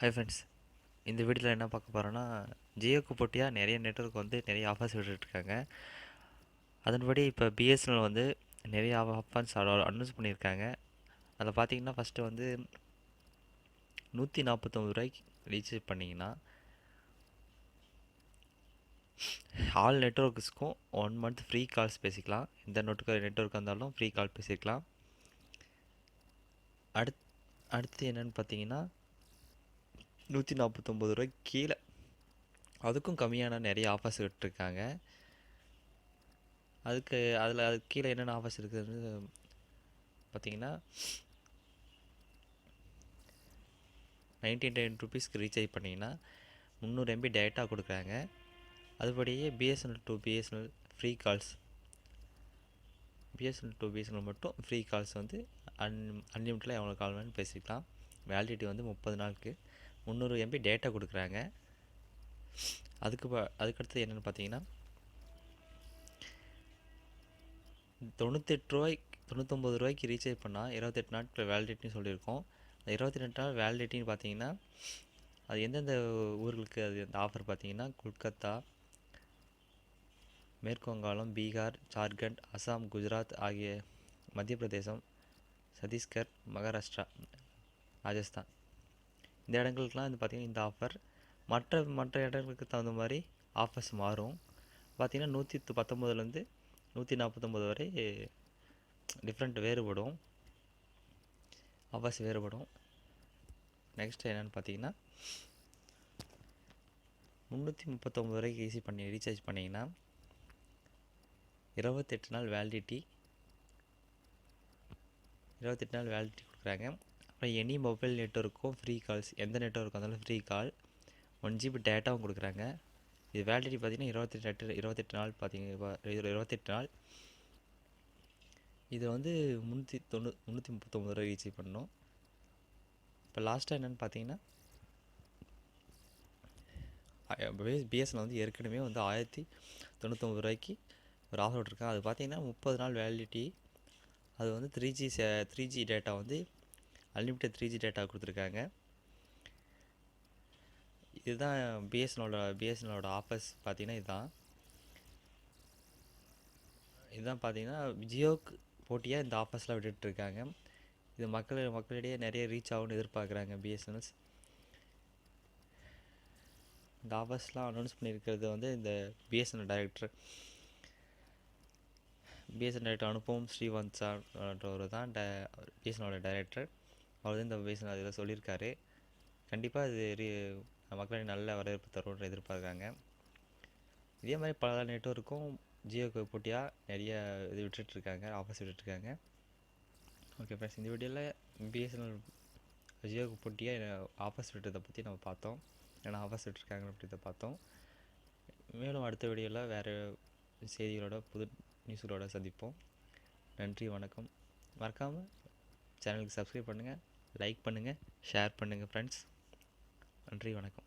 Hi friends இந்த வீடியோவில் என்ன பார்க்க போகிறோன்னா ஜியோக்கு போட்டியாக நிறைய நெட்வொர்க் வந்து நிறைய ஆஃபர்ஸ் விட்டுருக்காங்க அதன்படி இப்போ பிஎஸ்என்எல் வந்து நிறைய ஆஃபர்ஸ் அனௌன்ஸ் பண்ணியிருக்காங்க. அதில் பார்த்தீங்கன்னா ஃபஸ்ட்டு வந்து நூற்றி நாற்பத்தொம்பது ரூபாய்க்கு ரீசார்ஜ் பண்ணிங்கன்னா ஆல் நெட்ஒர்க்ஸ்க்கும் ஒன் மந்த் ஃப்ரீ கால்ஸ் பேசிக்கலாம். எந்த நெட்ஒர்க் நெட்ஒர்க் இருந்தாலும் ஃப்ரீ கால் பேசிக்கலாம். அடுத் அடுத்து என்னென்னு பார்த்தீங்கன்னா நூற்றி நாற்பத்தொம்பது ரூபாய்க்கு கீழே. அதுக்கும் கம்மியான நிறைய ஆஃபர்ஸ் விட்டுருக்காங்க. அதுக்கு அதில் அதுக்கு கீழே என்னென்ன ஆஃபர்ஸ் இருக்குதுன்னு பார்த்தீங்கன்னா நைன்டி நைன் ருபீஸ்க்கு ரீசார்ஜ் பண்ணிங்கன்னா முந்நூறு எம்பி டேட்டா கொடுக்குறாங்க. அதுபடியே BSNL to BSNL free calls BSNL to BSNL மட்டும் ஃப்ரீ கால்ஸ் வந்து அன் அன்லிமிட்டடாக எவ்வளோ கால் வேணும் பேசிக்கலாம். வேலிடிட்டி வந்து முப்பது நாளுக்கு. முந்நூறு எம்பி டேட்டா கொடுக்குறாங்க. அதுக்கு ப அதுக்கடுத்து என்னென்னு பார்த்தீங்கன்னா தொண்ணூத்தெட்டு ரூபாய் தொண்ணூத்தொம்பது ரூபாய்க்கு ரீசார்ஜ் பண்ணால் இருபத்தெட்டு நாட்கள் வேலிடிட்டின்னு சொல்லியிருக்கோம். அந்த இருபத்தி ரெண்டு நாள் வேலிடிட்டின்னு பார்த்தீங்கன்னா அது எந்தெந்த ஊர்களுக்கு அது அந்த ஆஃபர் பார்த்தீங்கன்னா கொல்கத்தா மேற்கு வங்காளம் பீகார் ஜார்க்கண்ட் அசாம் குஜராத் ஆகிய மத்திய பிரதேசம் சத்தீஸ்கர் மகாராஷ்டிரா ராஜஸ்தான். இந்த இடங்களுக்குலாம் வந்து பார்த்திங்கன்னா இந்த ஆஃபர் மற்ற மற்ற இடங்களுக்கு தகுந்த மாதிரி ஆஃபர்ஸ் மாறும். பார்த்திங்கன்னா நூற்றி பத்தொம்போதுலேருந்து நூற்றி நாற்பத்தொம்போது வரை டிஃப்ரெண்ட் வேறுபடும். ஆஃபர்ஸ் வேறுபடும். நெக்ஸ்ட் என்னென்னு பார்த்தீங்கன்னா முந்நூற்றி முப்பத்தொம்பது வரைக்கும் ஈஸி பண்ணி ரீசார்ஜ் பண்ணிங்கன்னா இருபத்தெட்டு நாள் வேலிடிட்டி இருபத்தெட்டு நாள் வேலிடிட்டி கொடுக்குறாங்க. அப்புறம் எனி மொபைல் நெட்ஒர்க்கும் ஃப்ரீ கால்ஸ் எந்த நெட்ஒர்க் வந்தாலும் ஃப்ரீ கால் ஒன் ஜிபி டேட்டாவும் கொடுக்குறாங்க. இது வேலிடிட்டி பார்த்திங்கன்னா இருபத்தெட்டு எட்டு இருபத்தெட்டு நாள் பார்த்தீங்க இருபத்தெட்டு நாள். இது வந்து முந்நூற்றி தொண்ணூ முந்நூற்றி முப்பத்தொம்பது ரூபா ரீசார்ஜ் பண்ணணும். இப்போ லாஸ்ட்டாக என்னென்னு பார்த்தீங்கன்னா பிஎஸ்என்எல் வந்து ஏற்கனவே வந்து ஆயிரத்தி தொண்ணூத்தொம்பது ரூபாய்க்கு ஒரு ஆஃபர் விட்ருக்காங்க அது பார்த்தீங்கன்னா முப்பது நாள் வேலிடிட்டி அது வந்து three G three G data வந்து அன்லிமிட்டட் த்ரீ ஜி டேட்டா கொடுத்துருக்காங்க. இதுதான் பிஎஸ்என்எலோட பிஎஸ்என்எலோட ஆஃபர்ஸ் பார்த்தீங்கன்னா இதுதான். இதுதான் பார்த்திங்கன்னா ஜியோக்கு போட்டியாக இந்த ஆஃபர்ஸ்லாம் விட்டுட்டுருக்காங்க இது மக்கள் மக்களிடையே நிறைய ரீச் ஆகும்னு எதிர்பார்க்குறாங்க பிஎஸ்என்எல்ஸ் இந்த ஆஃபர்ஸ்லாம் அனௌன்ஸ் பண்ணியிருக்கிறது வந்து இந்த பிஎஸ்என்எல் டைரக்டர் பிஎஸ்என் டைரக்டர் அனுபவம் ஸ்ரீவன்சான்றவர் தான் ட பிஎஸ்என்எலோட டைரக்டர் அவ்வளோதான் தான் இந்த பிஎஸ்என்எல் அதெல்லாம் சொல்லியிருக்காரு. கண்டிப்பாக இது ரீ மக்களிடையே நல்ல வரவேற்பு தரும்னு எதிர்பார்க்குறாங்க. இதே மாதிரி பல நெட்ஒர்க்கும் ஜியோக்கு போட்டியாக நிறைய இது விட்டுட்ருக்காங்க ஆஃபர்ஸ் விட்டுட்ருக்காங்க ஓகே ஃப்ரெண்ட்ஸ் இந்த வீடியோவில் பிஎஸ்என்எல் ஜியோக்கு போட்டியாக ஆஃபர்ஸ் விட்டதை பற்றி நம்ம பார்த்தோம். ஏன்னா ஆஃபர்ஸ் விட்டுருக்காங்க அப்படின்றத பார்த்தோம். மேலும் அடுத்த வீடியோவில் வேறு செய்திகளோட புது நியூஸ்களோட சந்திப்போம். நன்றி வணக்கம். மறக்காமல் சேனலுக்கு சப்ஸ்கிரைப் பண்ணுங்கள் லைக் பண்ணுங்கள் ஷேர் பண்ணுங்கள் ஃப்ரெண்ட்ஸ் நன்றி வணக்கம்.